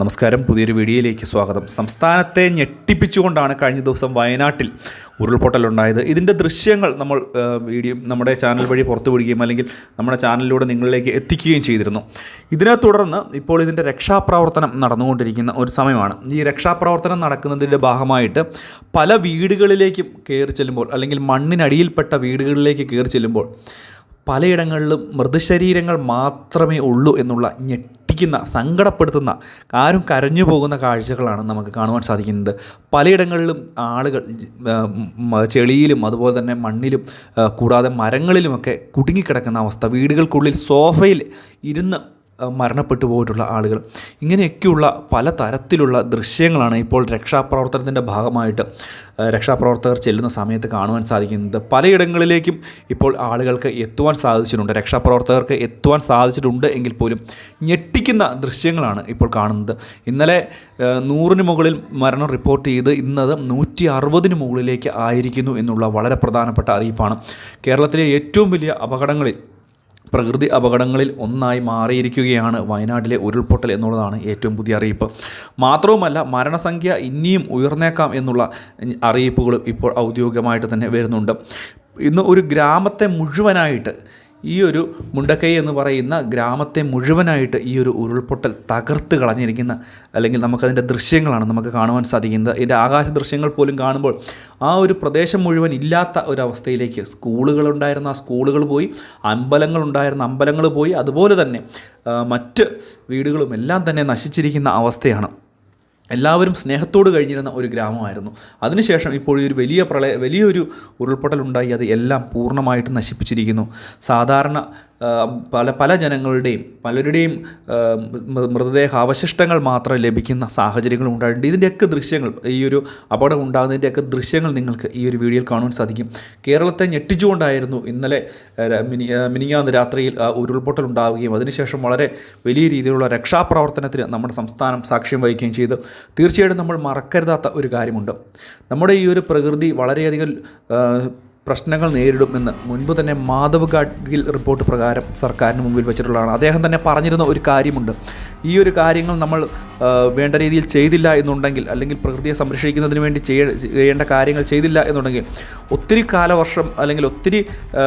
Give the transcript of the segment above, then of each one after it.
നമസ്കാരം. പുതിയൊരു വീഡിയോയിലേക്ക് സ്വാഗതം. സംസ്ഥാനത്തെ ഞെട്ടിപ്പിച്ചുകൊണ്ടാണ് കഴിഞ്ഞ ദിവസം വയനാട്ടിൽ ഉരുൾപൊട്ടലുണ്ടായത്. ഇതിന്റെ ദൃശ്യങ്ങൾ നമ്മൾ വീഡിയോ നമ്മുടെ ചാനൽ വഴി പുറത്തു വിടുകയും അല്ലെങ്കിൽ നമ്മുടെ ചാനലിലൂടെ നിങ്ങളിലേക്ക് എത്തിക്കുകയും ചെയ്തിരുന്നു. ഇതിനെ തുടർന്ന് ഇപ്പോൾ ഇതിന്റെ രക്ഷാപ്രവർത്തനം നടന്നുകൊണ്ടിരിക്കുന്ന ഒരു സമയമാണ്. ഈ രക്ഷാപ്രവർത്തനം നടക്കുന്നതിന്റെ ഭാഗമായിട്ട് പല വീടുകളിലേക്കും കയറി ചെല്ലുമ്പോൾ അല്ലെങ്കിൽ മണ്ണിനടിയിൽപ്പെട്ട വീടുകളിലേക്ക് കയറി ചെല്ലുമ്പോൾ പലയിടങ്ങളിലും മൃതശരീരങ്ങൾ മാത്രമേ ഉള്ളൂ എന്നുള്ള ഞെട്ടിക്കുന്ന സങ്കടപ്പെടുത്തുന്ന ആരും കരഞ്ഞു പോകുന്ന കാഴ്ചകളാണ് നമുക്ക് കാണുവാൻ സാധിക്കുന്നത്. പലയിടങ്ങളിലും ആളുകൾ ചെളിയിലും അതുപോലെ തന്നെ മണ്ണിലും കൂടാതെ മരങ്ങളിലുമൊക്കെ കുടുങ്ങിക്കിടക്കുന്ന അവസ്ഥ. വീടുകൾക്കുള്ളിൽ സോഫയിൽ ഇരുന്ന് മരണപ്പെട്ടു പോയിട്ടുള്ള ആളുകൾ. ഇങ്ങനെയൊക്കെയുള്ള പല തരത്തിലുള്ള ദൃശ്യങ്ങളാണ് ഇപ്പോൾ രക്ഷാപ്രവർത്തനത്തിന്റെ ഭാഗമായിട്ട് രക്ഷാപ്രവർത്തകർ ചെല്ലുന്ന സമയത്ത് കാണുവാൻ സാധിക്കുന്നത്. പലയിടങ്ങളിലേക്കും ഇപ്പോൾ ആളുകൾക്ക് എത്തുവാൻ സാധിച്ചിട്ടുണ്ട് രക്ഷാപ്രവർത്തകർക്ക് എത്തുവാൻ സാധിച്ചിട്ടുണ്ട് എങ്കിൽ പോലും ഞെട്ടിക്കുന്ന ദൃശ്യങ്ങളാണ് ഇപ്പോൾ കാണുന്നത്. ഇന്നലെ നൂറിന് മുകളിൽ മരണം റിപ്പോർട്ട് ചെയ്ത് ഇന്നത് നൂറ്റി അറുപതിന് മുകളിലേക്ക് ആയിരിക്കുന്നു എന്നുള്ള വളരെ പ്രധാനപ്പെട്ട അറിയിപ്പാണ്. കേരളത്തിലെ ഏറ്റവും വലിയ അപകടങ്ങളിൽ പ്രകൃതി അപകടങ്ങളിൽ ഒന്നായി മാറിയിരിക്കുകയാണ് വയനാട്ടിലെ ഉരുൾപൊട്ടൽ എന്നുള്ളതാണ് ഏറ്റവും പുതിയ അറിയിപ്പ്. മാത്രവുമല്ല മരണസംഖ്യ ഇനിയും ഉയർന്നേക്കാം എന്നുള്ള അറിയിപ്പുകളും ഇപ്പോൾ ഔദ്യോഗികമായിട്ട് തന്നെ വരുന്നുണ്ട്. ഇന്ന് ഒരു ഗ്രാമത്തെ മുഴുവനായിട്ട് ഈ ഒരു മുണ്ടക്കൈ എന്ന് പറയുന്ന ഗ്രാമത്തെ മുഴുവനായിട്ട് ഈ ഒരു ഉരുൾപൊട്ടൽ തകർത്ത് കളഞ്ഞിരിക്കുന്ന അല്ലെങ്കിൽ നമുക്കതിന്റെ ദൃശ്യങ്ങളാണ് നമുക്ക് കാണുവാൻ സാധിക്കുന്നത്. ഇതിന്റെ ആകാശ ദൃശ്യങ്ങൾ പോലും കാണുമ്പോൾ ആ ഒരു പ്രദേശം മുഴുവൻ ഇല്ലാത്ത ഒരവസ്ഥയിലേക്ക് സ്കൂളുകളുണ്ടായിരുന്ന ആ സ്കൂളുകൾ പോയി അമ്പലങ്ങളുണ്ടായിരുന്ന അമ്പലങ്ങൾ പോയി അതുപോലെ തന്നെ മറ്റ് വീടുകളും എല്ലാം തന്നെ നശിച്ചിരിക്കുന്ന അവസ്ഥയാണ് എല്ലാവരും സ്നേഹത്തോട് കഴിഞ്ഞിരുന്ന ഒരു ഗ്രാമമായിരുന്നു. അതിനുശേഷം ഇപ്പോൾ ഒരു വലിയ പ്രളയ വലിയൊരു ഉരുൾപൊട്ടലുണ്ടായി അത് എല്ലാം പൂർണമായിട്ട് നശിപ്പിച്ചിരിക്കുന്നു. സാധാരണ പല പല ജനങ്ങളുടെയും പലരുടെയും മൃതദേഹ അവശിഷ്ടങ്ങൾ മാത്രം ലഭിക്കുന്ന സാഹചര്യങ്ങൾ ഉണ്ടായിട്ടുണ്ട്. ഇതിന്റെയൊക്കെ ദൃശ്യങ്ങൾ ഈ ഒരു അപകടം ഉണ്ടാകുന്നതിന്റെയൊക്കെ ദൃശ്യങ്ങൾ നിങ്ങൾക്ക് ഈ ഒരു വീഡിയോയിൽ കാണുവാൻ സാധിക്കും. കേരളത്തെ ഞെട്ടിച്ചുകൊണ്ടായിരുന്നു ഇന്നലെ മിനി മിനിങ്ങാന്ന് രാത്രിയിൽ ഉരുൾപൊട്ടൽ ഉണ്ടാവുകയും അതിനുശേഷം വളരെ വലിയ രീതിയിലുള്ള രക്ഷാപ്രവർത്തനത്തിന് നമ്മുടെ സംസ്ഥാനം സാക്ഷ്യം വഹിക്കുകയും ചെയ്തു. തീർച്ചയായിട്ടും നമ്മൾ മറക്കരുതാത്ത ഒരു കാര്യമുണ്ട്. നമ്മുടെ ഈ ഒരു പ്രകൃതി വളരെയധികം പ്രശ്നങ്ങൾ നേരിടുമെന്ന് മുൻപ് തന്നെ മാധവ് ഗാഡ്ഗിൽ റിപ്പോർട്ട് പ്രകാരം സർക്കാരിന് മുമ്പിൽ വെച്ചിട്ടുള്ളതാണ്. അദ്ദേഹം തന്നെ പറഞ്ഞിരുന്ന ഒരു കാര്യമുണ്ട്. ഈ ഒരു കാര്യങ്ങൾ നമ്മൾ വേണ്ട രീതിയിൽ ചെയ്തില്ല എന്നുണ്ടെങ്കിൽ അല്ലെങ്കിൽ പ്രകൃതിയെ സംരക്ഷിക്കുന്നതിന് വേണ്ടി ചെയ്യ- ചെയ്യേണ്ട കാര്യങ്ങൾ ചെയ്തില്ല എന്നുണ്ടെങ്കിൽ ഒത്തിരി കാലവർഷം അല്ലെങ്കിൽ ഒത്തിരി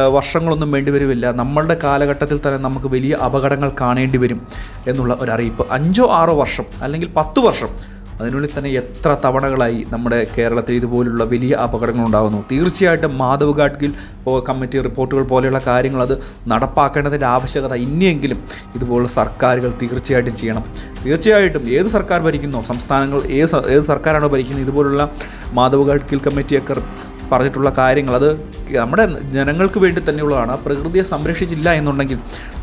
വർഷങ്ങളൊന്നും വേണ്ടി വരുമില്ല നമ്മളുടെ കാലഘട്ടത്തിൽ തന്നെ നമുക്ക് വലിയ അപകടങ്ങൾ കാണേണ്ടി വരും എന്നുള്ള ഒരു അഞ്ചോ ആറോ വർഷം അല്ലെങ്കിൽ പത്ത് വർഷം അതിനുള്ളിൽ തന്നെ എത്ര തവണകളായി നമ്മുടെ കേരളത്തിൽ ഇതുപോലുള്ള വലിയ അപകടങ്ങൾ ഉണ്ടാകുന്നു തീർച്ചയായിട്ടും മാധവ് ഗാഡ്ഗിൽ കമ്മിറ്റി റിപ്പോർട്ടുകൾ പോലെയുള്ള കാര്യങ്ങൾ അത് നടപ്പാക്കേണ്ടതിന്റെ ആവശ്യകത ഇനിയെങ്കിലും ഇതുപോലുള്ള സർക്കാരുകൾ തീർച്ചയായിട്ടും ചെയ്യണം. തീർച്ചയായിട്ടും ഏത് സർക്കാർ ഭരിക്കുന്നോ സംസ്ഥാനങ്ങൾ ഏത് ഏത് സർക്കാരാണോ ഭരിക്കുന്നത് ഇതുപോലുള്ള മാധവ് ഗാഡ്ഗിൽ കമ്മിറ്റിയൊക്കെ പറഞ്ഞിട്ടുള്ള കാര്യങ്ങൾ. അത് നമ്മുടെ ജനങ്ങൾക്ക് വേണ്ടി തന്നെയുള്ളതാണ്. പ്രകൃതിയെ സംരക്ഷിച്ചില്ല എന്നുണ്ടെങ്കിൽ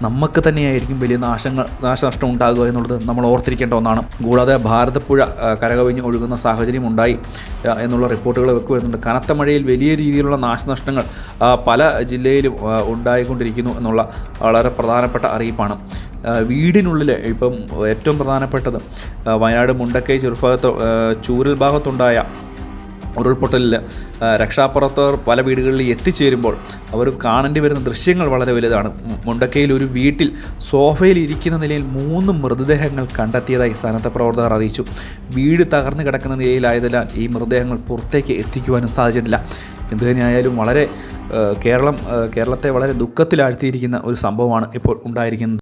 നമുക്ക് തന്നെയായിരിക്കും വലിയ നാശങ്ങൾ നാശനഷ്ടം ഉണ്ടാകുക എന്നുള്ളത് നമ്മൾ ഓർത്തിരിക്കേണ്ട ഒന്നാണ്. കൂടാതെ ഭാരതപ്പുഴ കരകവിഞ്ഞ് ഒഴുകുന്ന സാഹചര്യം ഉണ്ടായി എന്നുള്ള റിപ്പോർട്ടുകൾ ഒക്കെ കനത്ത മഴയിൽ വലിയ രീതിയിലുള്ള നാശനഷ്ടങ്ങൾ പല ജില്ലയിലും ഉണ്ടായിക്കൊണ്ടിരിക്കുന്നു എന്നുള്ള വളരെ പ്രധാനപ്പെട്ട അറിയിപ്പാണ്. വീടിനുള്ളിൽ ഇപ്പം ഏറ്റവും പ്രധാനപ്പെട്ടത് വയനാട് മുണ്ടക്കൈ ചെറുഭാഗത്ത് ചൂരൽ ഭാഗത്തുണ്ടായ ഉരുൾപൊട്ടലിൽ രക്ഷാപ്രവർത്തകർ പല വീടുകളിൽ എത്തിച്ചേരുമ്പോൾ അവർ കാണേണ്ടി വരുന്ന ദൃശ്യങ്ങൾ വളരെ വലുതാണ്. മുണ്ടക്കയിൽ ഒരു വീട്ടിൽ സോഫയിൽ ഇരിക്കുന്ന നിലയിൽ മൂന്ന് മൃതദേഹങ്ങൾ കണ്ടെത്തിയതായി സന്നദ്ധ പ്രവർത്തകർ അറിയിച്ചു. വീട് തകർന്നു കിടക്കുന്ന നിലയിലായതിനാൽ ഈ മൃതദേഹങ്ങൾ പുറത്തേക്ക് എത്തിക്കുവാനും സാധിച്ചിട്ടില്ല. എന്തു തന്നെയായാലും വളരെ കേരളം കേരളത്തെ വളരെ ദുഃഖത്തിലാഴ്ത്തിയിരിക്കുന്ന ഒരു സംഭവമാണ് ഇപ്പോൾ ഉണ്ടായിരിക്കുന്നത്.